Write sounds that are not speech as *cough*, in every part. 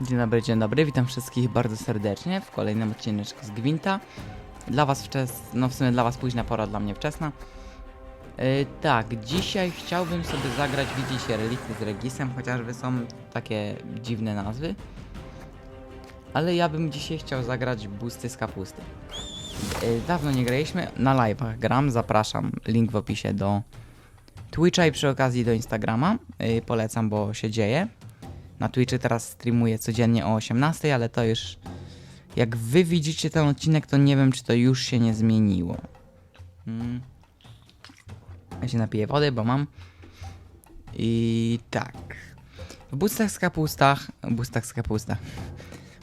Dzień dobry, dzień dobry, witam wszystkich bardzo serdecznie w kolejnym odcineczku z Gwinta. Dla was wczes... no w sumie dla was późna pora, dla mnie wczesna. Yy, tak, dzisiaj chciałbym sobie zagrać, widzicie, relikty z Regisem, chociażby są takie dziwne nazwy. Ale ja bym dzisiaj chciał zagrać busty z kapusty. Yy, dawno nie graliśmy, na live'ach gram, zapraszam, link w opisie do Twitcha i przy okazji do Instagrama. Yy, polecam, bo się dzieje. Na Twitchu teraz streamuję codziennie o 18, ale to już. Jak wy widzicie ten odcinek, to nie wiem, czy to już się nie zmieniło. Mm. Ja się napiję wody, bo mam. I tak. W bustach z kapustach. Bustach z kapustach.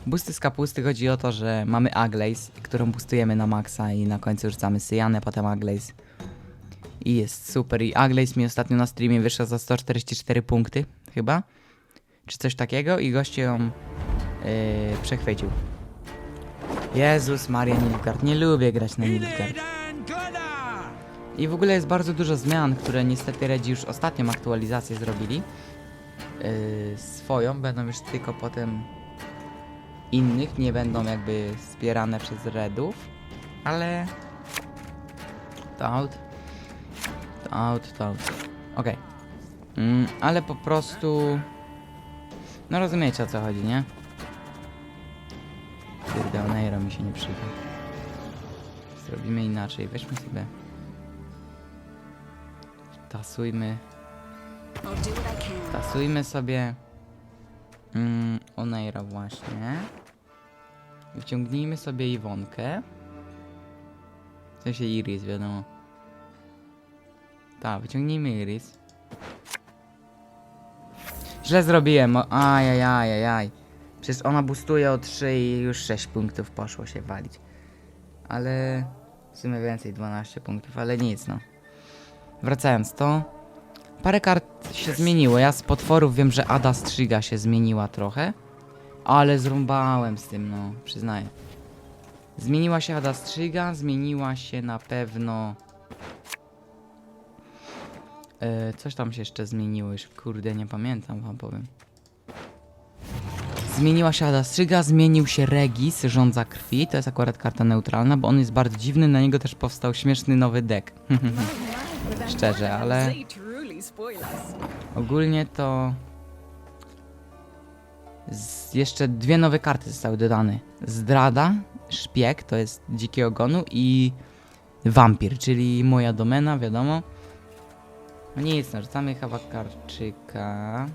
Busty z kapusty chodzi o to, że mamy Aglaze, którą boostujemy na maksa i na końcu rzucamy Syjanę, potem Aglaze. I jest super. I Aglaze mi ostatnio na streamie wyszła za 144 punkty, chyba czy coś takiego i goście ją yy, przechwycił. Jezus Maria Nilfgaard, nie lubię grać na Nilfgaard. I w ogóle jest bardzo dużo zmian, które niestety Redzi już ostatnią aktualizację zrobili. Yy, swoją, będą już tylko potem innych, nie będą jakby wspierane przez Redów, ale to out, to out, to out. Okej. Mm, ale po prostu... No rozumiecie o co chodzi, nie? Kurde, Oneiro mi się nie przyda. Zrobimy inaczej, weźmy sobie... Tasujmy... Tasujmy sobie... Mm, Oneiro właśnie. Wciągnijmy sobie Iwonkę. W sensie Iris, wiadomo. Tak, wyciągnijmy Iris. Źle zrobiłem, ajajajajaj. Przecież ona boostuje o 3 i już 6 punktów poszło się walić. Ale w sumie więcej, 12 punktów, ale nic no. Wracając to, parę kart się zmieniło. Ja z potworów wiem, że Ada Strzyga się zmieniła trochę, ale zrąbałem z tym, no, przyznaję. Zmieniła się Ada Strzyga, zmieniła się na pewno... E, coś tam się jeszcze zmieniło, już kurde nie pamiętam wam powiem. Zmieniła się Ada Strzyga, zmienił się Regis, rządza krwi, to jest akurat karta neutralna, bo on jest bardzo dziwny, na niego też powstał śmieszny nowy deck. *laughs* Szczerze, ale ogólnie to... Z jeszcze dwie nowe karty zostały dodane. Zdrada, szpieg, to jest dziki ogonu i wampir, czyli moja domena, wiadomo. No nic, no, rzucamy Hawakarczyka.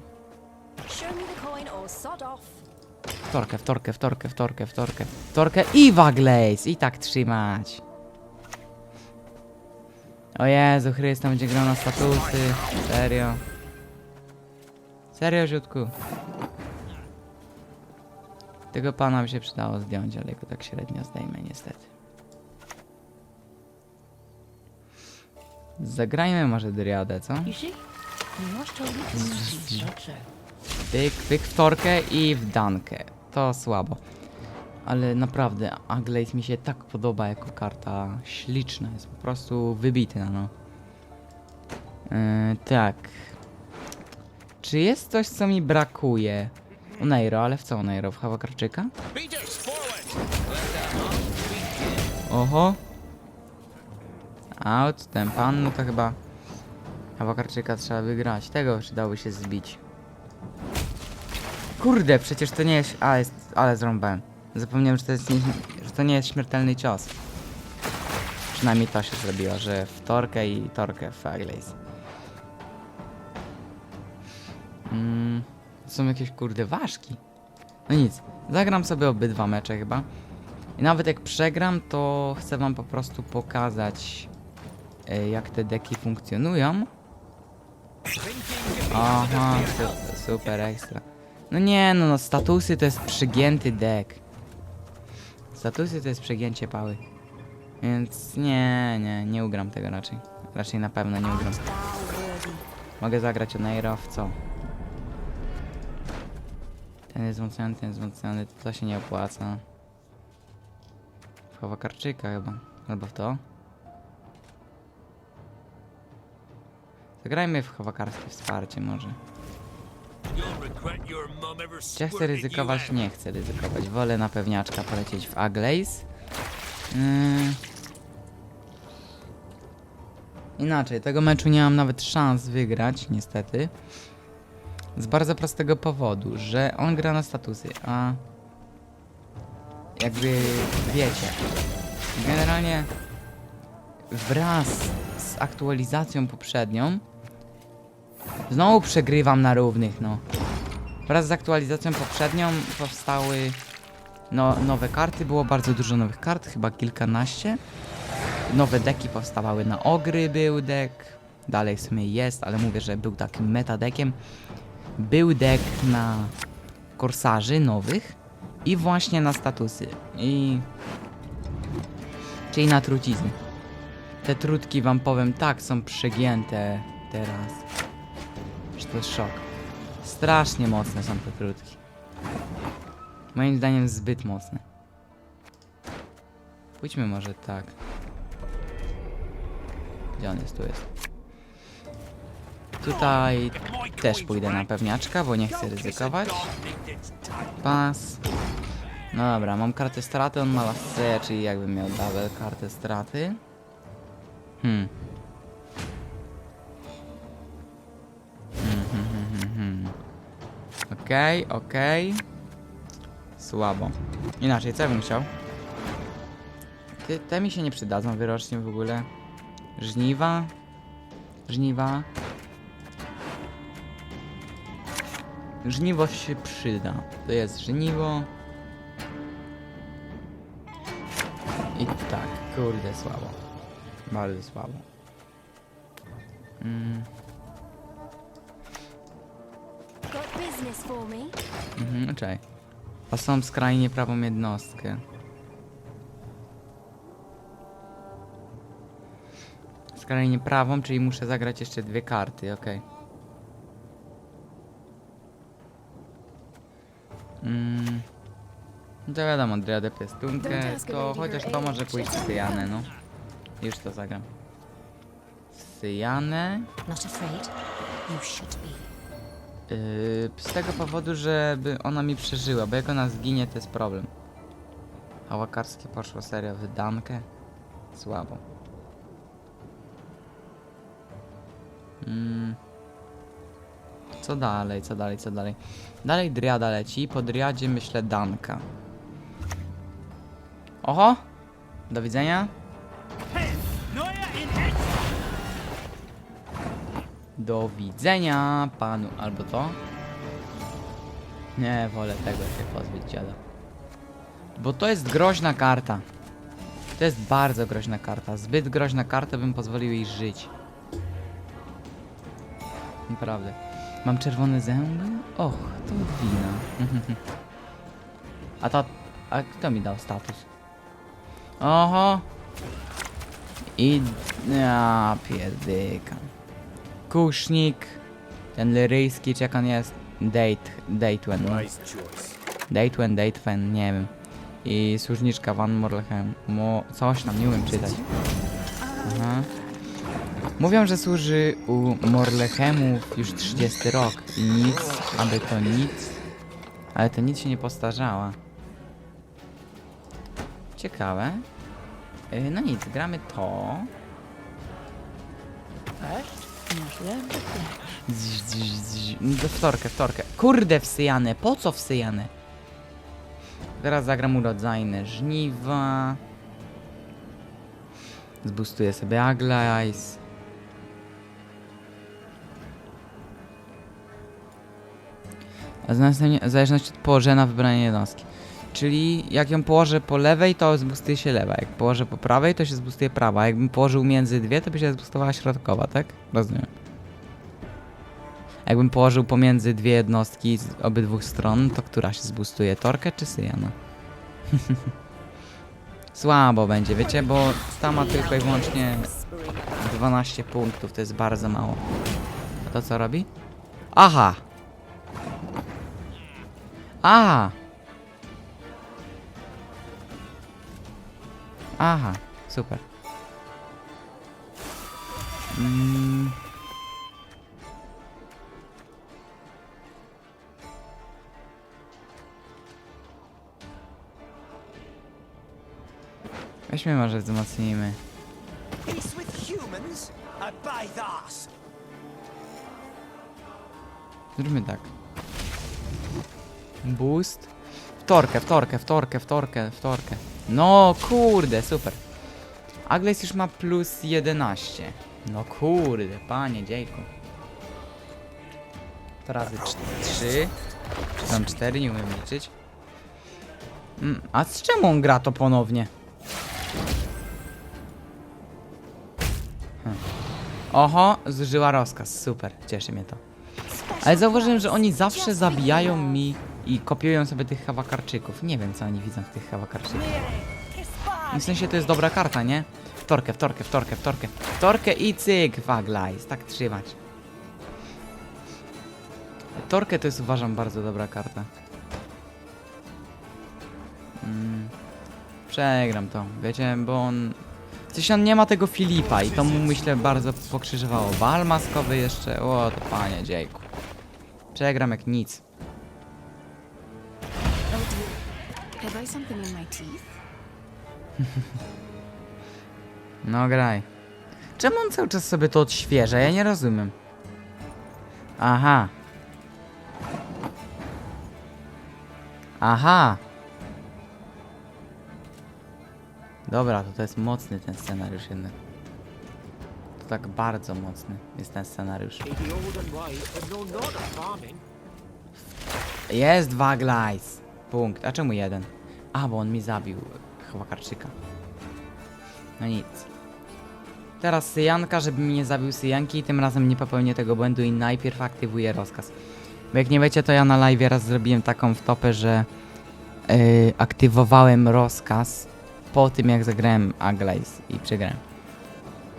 Wtorkę, wtorkę, wtorkę, wtorkę, wtorkę, wtorkę i Waglaze! I tak trzymać. O Jezu Chryste, będzie grał na statusy. Serio. Serio, Ziutku. Tego pana by się przydało zdjąć, ale go tak średnio zdejmę niestety. Zagrajmy może Dryadę, co? Pyk, pyk w torkę i w dankę. To słabo. Ale naprawdę, Aglaze mi się tak podoba jako karta. Śliczna, jest po prostu wybitna, no. Yy, tak. Czy jest coś, co mi brakuje? Oneiro, ale w co Oneiro? W Hawakarczyka? Oho. Out, ten pan, no to chyba Hawakarczyka trzeba wygrać. Tego przydałoby się zbić. Kurde, przecież to nie jest. A, jest. Ale zrąbałem. Zapomniałem, że to, jest nie, że to nie jest śmiertelny cios. Przynajmniej to się zrobiło, że w torkę i torkę w Aglaze. Mm, są jakieś kurde ważki. No nic, zagram sobie obydwa mecze chyba. I nawet jak przegram, to chcę wam po prostu pokazać, jak te deki funkcjonują. Aha, su super ekstra. No nie, no, no statusy to jest przygięty deck. Statusy to jest przegięcie pały. Więc nie, nie, nie ugram tego raczej. Raczej na pewno nie ugram. Mogę zagrać Oneiro w co? Ten jest wzmocniony, ten jest wzmocniony, to się nie opłaca. W Chowakarczyka chyba, albo w to. Zagrajmy w chowakarskie wsparcie może. Czy ja chcę ryzykować? Nie chcę ryzykować. Wolę na pewniaczka polecieć w Aglaze. Yy... Inaczej, tego meczu nie mam nawet szans wygrać, niestety. Z bardzo prostego powodu, że on gra na statusy, a jakby wiecie, generalnie wraz z aktualizacją poprzednią znowu przegrywam na równych, no. Wraz z aktualizacją poprzednią powstały no, nowe karty, było bardzo dużo nowych kart, chyba kilkanaście. Nowe deki powstawały na ogry, był dek, dalej w sumie jest, ale mówię, że był takim metadekiem. Był dek na korsarzy nowych i właśnie na statusy. I... Czyli na trucizny. Te trutki wam powiem tak są przegięte teraz. To jest szok. Strasznie mocne są te trutki. Moim zdaniem zbyt mocne. Pójdźmy może tak. Gdzie on jest? Tu jest. Tutaj też pójdę na pewniaczka, bo nie chcę ryzykować. Pas. No dobra, mam kartę straty, on ma lasce, czyli jakbym miał double kartę straty. Hmm, Okej, okej. Słabo. Inaczej, co bym chciał? Te, te mi się nie przydadzą wyrocznie w ogóle. Żniwa. Żniwa. Żniwo się przyda. To jest żniwo. I tak, kurde, słabo. Bardzo słabo. Mm, mhm, czekaj. A są skrajnie prawą jednostkę. Skrajnie prawą, czyli muszę zagrać jeszcze dwie karty, okej. Mm. No to wiadomo, Driadę Piestunkę, to chociaż to może pójść w Syjanę, no. Już to zagram. W Syjanę. Not afraid? You should be. Yy, z tego powodu, żeby ona mi przeżyła, bo jak ona zginie, to jest problem. A Łakarskie poszło serio w dankę? Słabo. Mm. Co dalej, co dalej, co dalej? Dalej Driada leci, po Driadzie myślę Danka. Oho! Do widzenia. Do widzenia panu, albo to? Nie, wolę tego się pozbyć dziada. Bo to jest groźna karta. To jest bardzo groźna karta. Zbyt groźna karta, bym pozwolił jej żyć. Naprawdę. Mam czerwone zęby? Och, to wina. *laughs* A to... A kto mi dał status? Oho! I... Ja pierdykam. Kusznik. Ten lyryjski, czy jak on jest? Date, Datewen. No. Datewen, Datewen, nie wiem. I służniczka Van Morlechem. Mo... Coś tam, nie umiem czytać. Aha. Mówią, że służy u Morlechemów już 30 rok i nic, aby to nic. Ale to nic się nie postarzała. Ciekawe. Yy, No nic, gramy to. No to wtorkę, wtorkę. Kurde wsyjane, po co wsyjane? Teraz zagram urodzajne żniwa. Zbustuję sobie Aglais. A w zależności od położenia wybrania jednostki. Czyli jak ją położę po lewej, to zbustuje się lewa. Jak położę po prawej, to się zbustuje prawa. Jakbym położył między dwie, to by się zbustowała środkowa, tak? Rozumiem. Jakbym położył pomiędzy dwie jednostki z obydwu stron, to która się zbustuje? Torkę czy Syjana? *laughs* Słabo będzie, wiecie, bo ta ma tylko i wyłącznie 12 punktów, to jest bardzo mało. A to co robi? Aha! Aha! Aha, super. Mm. Weźmy może wzmocnijmy. Zróbmy tak. Boost. Wtorkę, wtorkę, wtorkę, wtorkę, wtorkę. No kurde, super. Agles już ma plus 11. No kurde, panie dziejku. To razy 3. Czy tam 4, nie umiem liczyć. Mm, a z czemu on gra to ponownie? Hm. Oho, zużyła rozkaz, super, cieszy mnie to. Ale zauważyłem, że oni zawsze zabijają mi i kopiują sobie tych hawakarczyków. Nie wiem, co oni widzą w tych hawakarczykach. I w sensie to jest dobra karta, nie? Wtorkę, wtorkę, wtorkę, wtorkę. Wtorkę i cyk, waglajs. Tak trzymać. Torkę to jest uważam bardzo dobra karta. Mm. Przegram to, wiecie, bo on... Sensie on nie ma tego Filipa i to mu myślę bardzo pokrzyżowało. Bal maskowy jeszcze, o to panie dziejku. Przegram jak nic. Oh dear. Have I something in my teeth? *laughs* No graj. Czemu on cały czas sobie to odświeża? Ja nie rozumiem. Aha. Aha. Dobra, to to jest mocny ten scenariusz jednak. Tak bardzo mocny jest ten scenariusz. Jest Waglajs. Punkt. A czemu jeden? A, bo on mi zabił Chłakarczyka. No nic. Teraz Syjanka, żeby mi nie zabił Syjanki i tym razem nie popełnię tego błędu i najpierw aktywuję rozkaz. Bo jak nie wiecie, to ja na live raz zrobiłem taką wtopę, że yy, aktywowałem rozkaz po tym jak zagrałem Aglaze i przegrałem.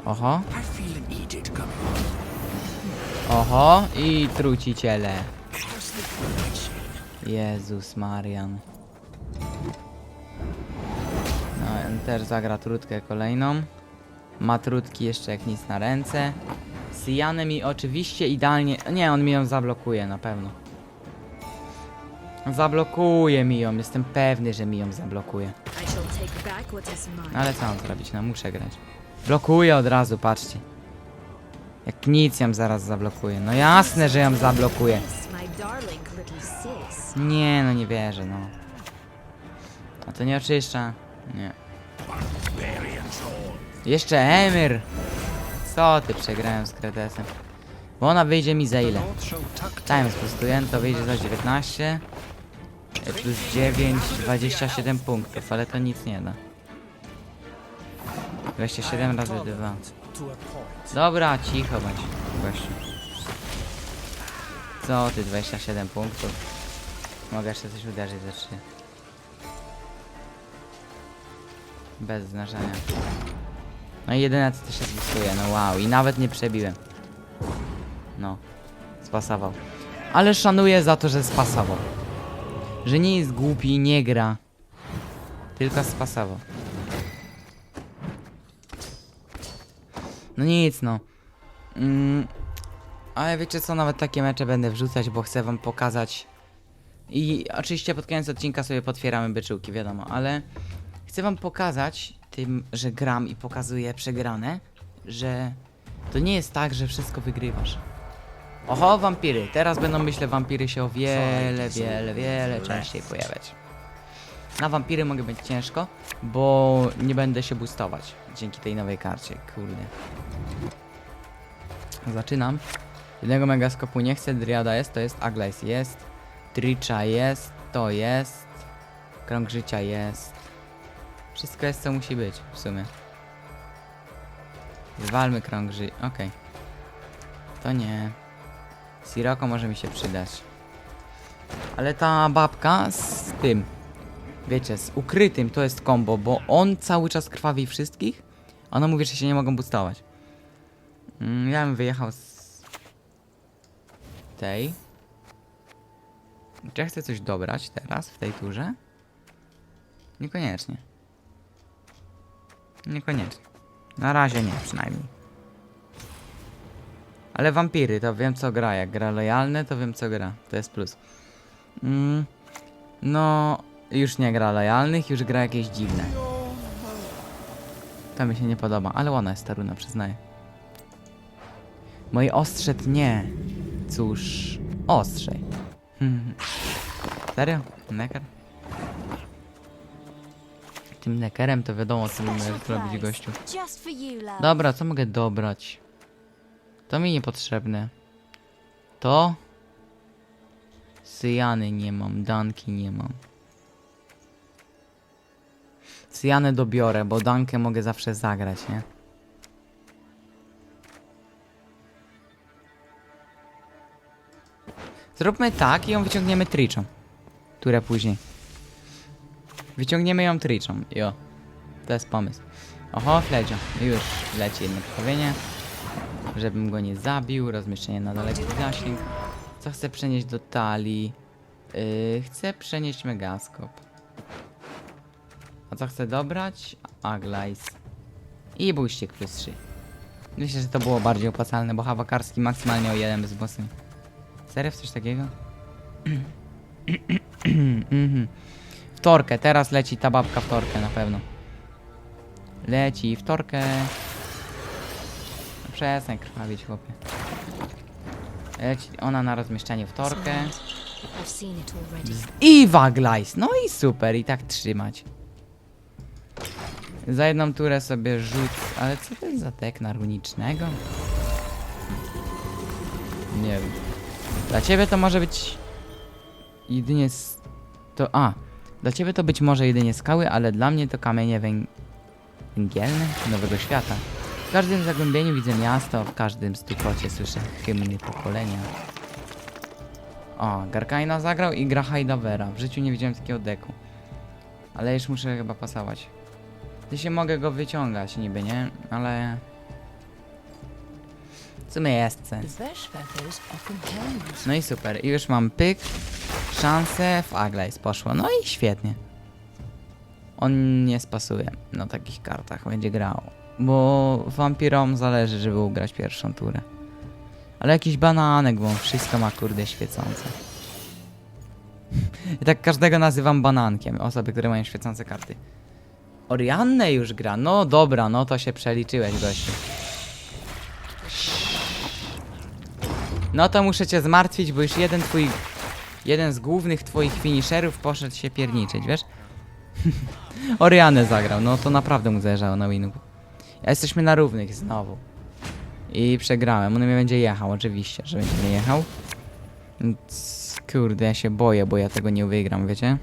Oho, oho i truciciele. Jezus Marian. No, on też zagra trutkę kolejną. Ma trutki jeszcze jak nic na ręce. Syjany mi oczywiście idealnie... Nie, on mi ją zablokuje na pewno. Zablokuje mi ją, jestem pewny, że mi ją zablokuje. No ale co mam zrobić? No muszę grać. Blokuje od razu, patrzcie. Jak nic ją zaraz zablokuje. No jasne, że ją zablokuje. Nie, no nie wierzę, no. A to nie oczyszcza? Nie. Jeszcze Emir! Co ty przegrałem z Kretesem? Bo ona wyjdzie mi za ile? Time sprostuje, to wyjdzie za 19 e, plus 9, 27 punktów, ale to nic nie da. 27 razy 2. To a point. Dobra, cicho bądź, gościu. Co ty, 27 punktów? Mogę jeszcze coś uderzyć za 3. Bez znaczenia. No i jedyne co to się no wow, i nawet nie przebiłem. No, spasował. Ale szanuję za to, że spasował. Że nie jest głupi, nie gra. Tylko spasował. No nic no. Mm, ale wiecie co, nawet takie mecze będę wrzucać, bo chcę wam pokazać. I oczywiście pod koniec odcinka sobie potwieramy byczułki, wiadomo, ale chcę wam pokazać tym, że gram i pokazuję przegrane, że to nie jest tak, że wszystko wygrywasz. Oho, wampiry. Teraz będą, myślę, wampiry się o wiele, wiele, wiele częściej pojawiać. Na wampiry mogę być ciężko, bo nie będę się boostować dzięki tej nowej karcie, kurde. Zaczynam. Jednego megaskopu nie chcę, Driada jest, to jest Aglace jest, Tricza jest, to jest, Krąg życia jest. Wszystko jest co musi być w sumie. Zwalmy krąg życia, okej. To nie. Siroko może mi się przydać. Ale ta babka z tym, wiecie, z ukrytym to jest combo, bo on cały czas krwawi wszystkich, a ona mówi, że się nie mogą boostować. Mm, ja bym wyjechał z tej. Czy ja chcę coś dobrać teraz, w tej turze? Niekoniecznie. Niekoniecznie. Na razie nie, przynajmniej. Ale wampiry, to wiem co gra. Jak gra lojalny, to wiem co gra. To jest plus. Mm, no, już nie gra lojalnych, już gra jakieś dziwne. To mi się nie podoba, ale ona jest ta runa, przyznaję. Moje ostrze tnie. Cóż, ostrzej. *laughs* Serio? Necker? Tym neckerem to wiadomo, co możesz zrobić gościu. Dobra, co mogę dobrać? To mi niepotrzebne. To? Syjany nie mam, danki nie mam. Syjany dobiorę, bo dankę mogę zawsze zagrać, nie? Zróbmy tak i ją wyciągniemy triczą. Które później. Wyciągniemy ją triczą, jo. To jest pomysł. Oho, Fledzio. Już leci jedno krwawienie. Żebym go nie zabił. Rozmieszczenie na daleki zasięg. Co chcę przenieść do talii? Yy, chcę przenieść megaskop. A co chcę dobrać? Aglais. I bójścik plus 3. Myślę, że to było bardziej opłacalne, bo hawakarski maksymalnie o jeden bez włosy. Serio w coś takiego? *clears throat* Mhm. Wtorkę, teraz leci ta babka wtorkę na pewno. Leci wtorkę. No Przestań krwawić, chłopie. Leci ona na seen it already. I Waglajs. No i super, i tak trzymać. Za jedną turę sobie rzuc... Ale co to jest za tekna runicznego? Nie wiem. Dla ciebie to może być... Jedynie. To... A. Dla ciebie to być może jedynie skały, ale dla mnie to kamienie węg... węgielne nowego świata. W każdym zagłębieniu widzę miasto, w każdym stukocie słyszę hymny pokolenia. O, Garkaina zagrał i gra Hajdawera. W życiu nie widziałem takiego deku. Ale już muszę chyba pasować. Ty się mogę go wyciągać niby, nie? Ale... W sumie jest sens. No i super. I już mam pyk. Szansę w Aglais poszło. No i świetnie. On nie spasuje na takich kartach. Będzie grał. Bo wampirom zależy, żeby ugrać pierwszą turę. Ale jakiś bananek, bo on wszystko ma kurde świecące. *laughs* I tak każdego nazywam banankiem. Osoby, które mają świecące karty. Oriannę już gra. No dobra, no to się przeliczyłeś, gościu. No to muszę cię zmartwić, bo już jeden twój... Jeden z głównych twoich finisherów poszedł się pierniczyć, wiesz? *laughs* Oriannę zagrał, no to naprawdę mu zależało na winu. Jesteśmy na równych znowu. I przegrałem. On mnie będzie jechał, oczywiście, że będzie mnie jechał. Kurde, ja się boję, bo ja tego nie wygram, wiecie?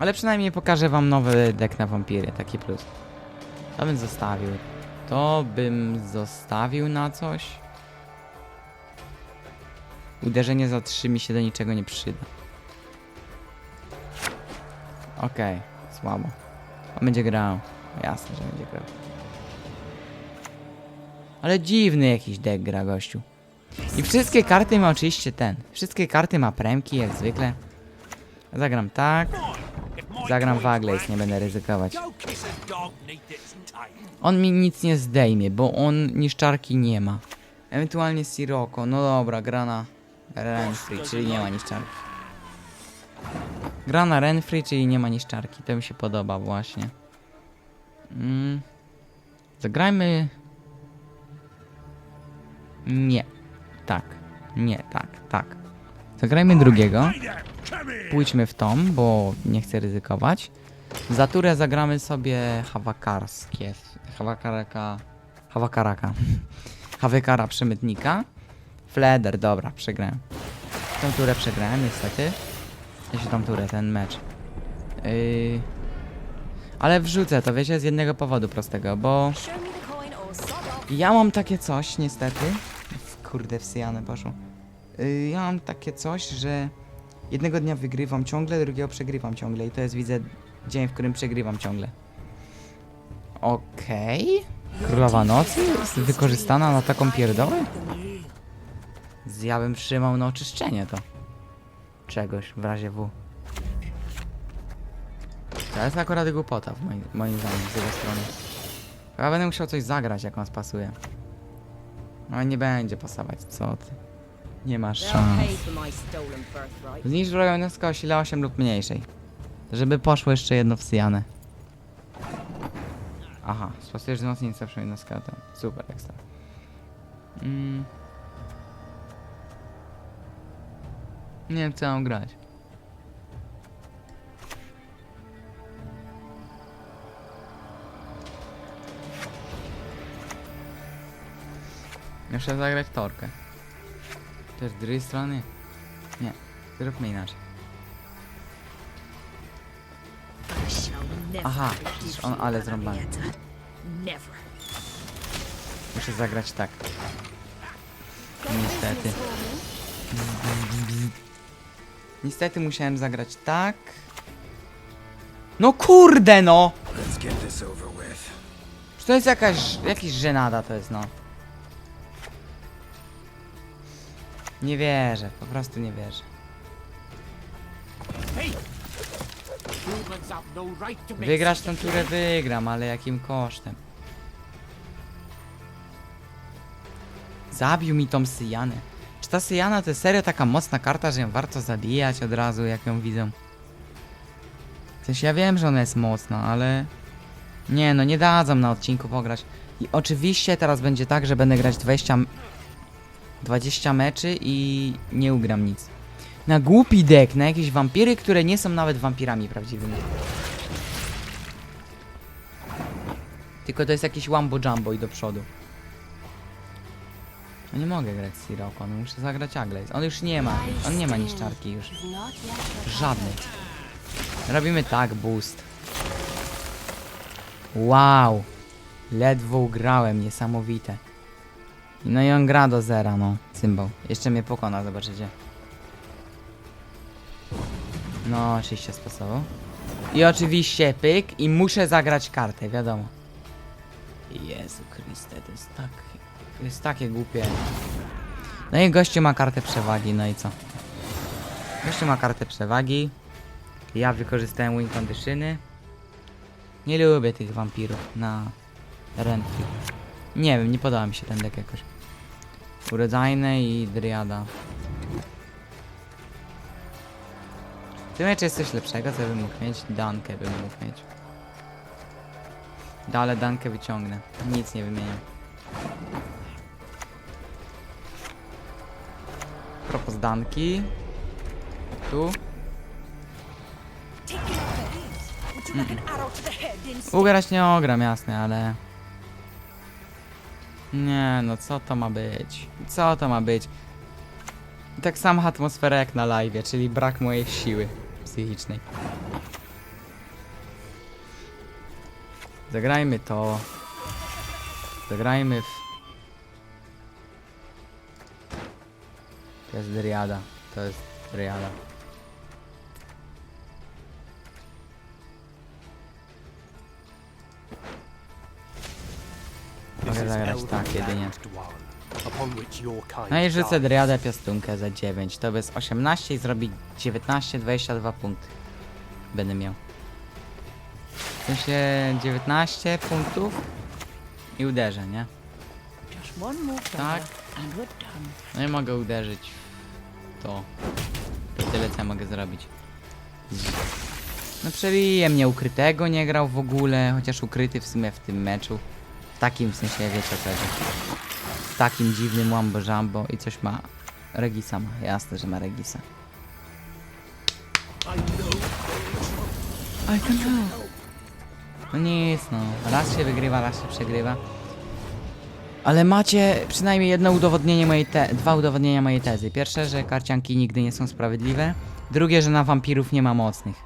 Ale przynajmniej pokażę wam nowy deck na wampiry, taki plus. To bym zostawił. To bym zostawił na coś. Uderzenie za 3 mi się do niczego nie przyda. Okej, słabo. On będzie grał. Jasne, że będzie grał. Ale dziwny jakiś deck gra gościu. I wszystkie karty ma oczywiście ten. Wszystkie karty ma premki jak zwykle. Zagram tak. Zagram Waglace, nie będę ryzykować. On mi nic nie zdejmie, bo on niszczarki nie ma. Ewentualnie Sirocco, no dobra, gra na Renfree, czyli nie ma niszczarki. Gra na Renfree, czyli nie ma niszczarki, to mi się podoba właśnie. Mm. Zagrajmy... Nie. Tak. Nie, tak, tak. Zagrajmy drugiego. Pójdźmy w tom, bo nie chcę ryzykować. Za turę zagramy sobie hawakarskie. Hawakaraka. Hawakaraka. *laughs* Hawekara przemytnika. Fleder, dobra, przegrałem. Tą turę przegrałem, niestety. Jeśli tą turę, ten mecz. Yy... Ale wrzucę to, wiecie, z jednego powodu prostego, bo ja mam takie coś, niestety. Kurde, wsyjane poszło. Yy, ja mam takie coś, że jednego dnia wygrywam ciągle, drugiego przegrywam ciągle. I to jest, widzę, dzień, w którym przegrywam ciągle. Okej. Królowa Nocy jest wykorzystana na taką pierdołę? Ja bym trzymał na oczyszczenie to. Czegoś, w razie W. To jest akurat głupota, w moim, moim zdaniem, z jego strony. Chyba będę musiał coś zagrać, jak on spasuje. Ale nie będzie pasować, co ty. Nie masz They'll szans. Zniszcz wrogowego o sile 8 lub mniejszej. Żeby poszło jeszcze jedno wsyjane. Aha, spasujesz wzmocnienie zawsze jedno skeleton. Super, ekstra. Mm. Nie wiem, co mam grać. Muszę zagrać torkę. Też z drugiej strony? Nie, zróbmy inaczej. Aha, przecież on ale zrąbany. Muszę zagrać tak. Niestety. Niestety musiałem zagrać tak. No kurde no! Czy to jest jakaś, jakiś żenada to jest no. Nie wierzę, po prostu nie wierzę. Tą a turę wygram, ale jakim kosztem? Zabił mi tą Syjanę. Czy ta Syjana to jest serio taka mocna karta, że ją warto zabijać od razu, jak ją widzą? W sensie ja wiem, że ona jest mocna, ale... Nie, no nie dadzą na odcinku pograć. I oczywiście teraz będzie tak, że będę grać 20... m- 20 meczy i nie ugram nic. Na głupi deck, na jakieś wampiry, które nie są nawet wampirami prawdziwymi. Tylko to jest jakiś wambo jumbo i do przodu. No nie mogę grać Sirocco, no muszę zagrać Aglaze. On już nie ma, on nie ma niszczarki już. Żadnej. Robimy tak, boost. Wow. Ledwo ugrałem, niesamowite. No i on gra do zera, no. Cymbał. Jeszcze mnie pokona, zobaczycie. No, oczywiście sposobu. I oczywiście pyk i muszę zagrać kartę, wiadomo. Jezu Chryste, to jest tak... To jest takie głupie. No i gościu ma kartę przewagi, no i co? Gościu ma kartę przewagi. Ja wykorzystałem win conditiony. Nie lubię tych wampirów na rentry. Nie wiem, nie podoba mi się ten deck jakoś. Urodzajne i Dryada. Tym meczu jest coś lepszego, co bym mógł mieć? Dankę bym mógł mieć. Dalej Dankę wyciągnę. Nic nie wymieniam. Propos Danki. Tu. Ugrać nie ogram, jasne, ale... Nie, no co to ma być? Co to ma być? Tak sama atmosfera jak na live, czyli brak mojej siły psychicznej. Zagrajmy to. Zagrajmy w... To jest Dryada. To jest Dryada. Mogę zagrać tak jedynie. No i rzucę died. Dryadę piastunkę za 9. To bez 18 i zrobi 19, 22 punkty. Będę miał. W sensie 19 punktów i uderzę, nie? Tak. No i mogę uderzyć w to. To tyle co ja mogę zrobić. No przebije mnie ukrytego, nie grał w ogóle, chociaż ukryty w sumie w tym meczu. W takim w sensie wiecie. W takim dziwnym wambo jumbo i coś ma. Regisa ma, jasne, że ma Regisa. I can help. No nic no, raz się wygrywa, raz się przegrywa. Ale macie przynajmniej jedno udowodnienie mojej te dwa udowodnienia mojej tezy. Pierwsze, że karcianki nigdy nie są sprawiedliwe. Drugie, że na wampirów nie ma mocnych.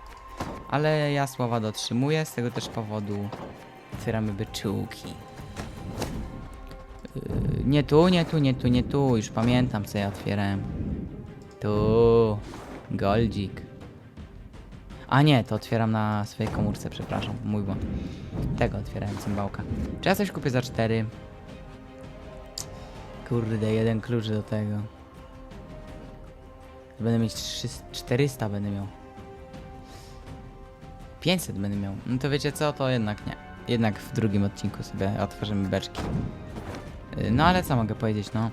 Ale ja słowa dotrzymuję, z tego też powodu otwieramy byczułki. Yy, nie tu, nie tu, nie tu, nie tu. Już pamiętam co ja otwierałem. Tu. Goldzik. A nie, to otwieram na swojej komórce, przepraszam. Mój błąd. Tego otwierałem, cymbałka. Czy ja coś kupię za cztery? Kurde, jeden klucz do tego. Będę mieć 300, 400 będę miał. 500 będę miał. No to wiecie co, to jednak nie. Jednak w drugim odcinku sobie otworzymy beczki. Yy, No ale co mogę powiedzieć, no.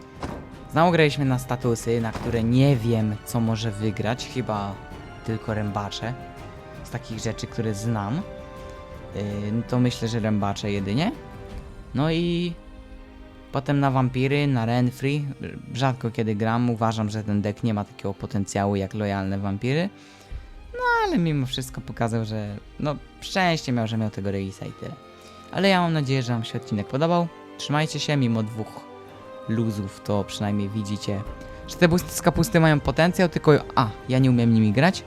Znowu graliśmy na statusy, na które nie wiem, co może wygrać. Chyba tylko rębacze. Z takich rzeczy, które znam. Yy, no to myślę, że rębacze jedynie. No i potem na wampiry, na Renfree. Rzadko kiedy gram, uważam, że ten deck nie ma takiego potencjału jak lojalne wampiry. No ale mimo wszystko pokazał, że no szczęście miał, że miał tego Reisa i tyle. Ale ja mam nadzieję, że wam się odcinek podobał. Trzymajcie się, mimo dwóch luzów, to przynajmniej widzicie, że te busty z kapusty mają potencjał, tylko A, ja nie umiem nimi grać,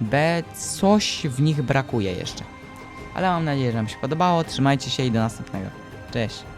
B, coś w nich brakuje jeszcze. Ale mam nadzieję, że wam się podobało, trzymajcie się i do następnego. Cześć!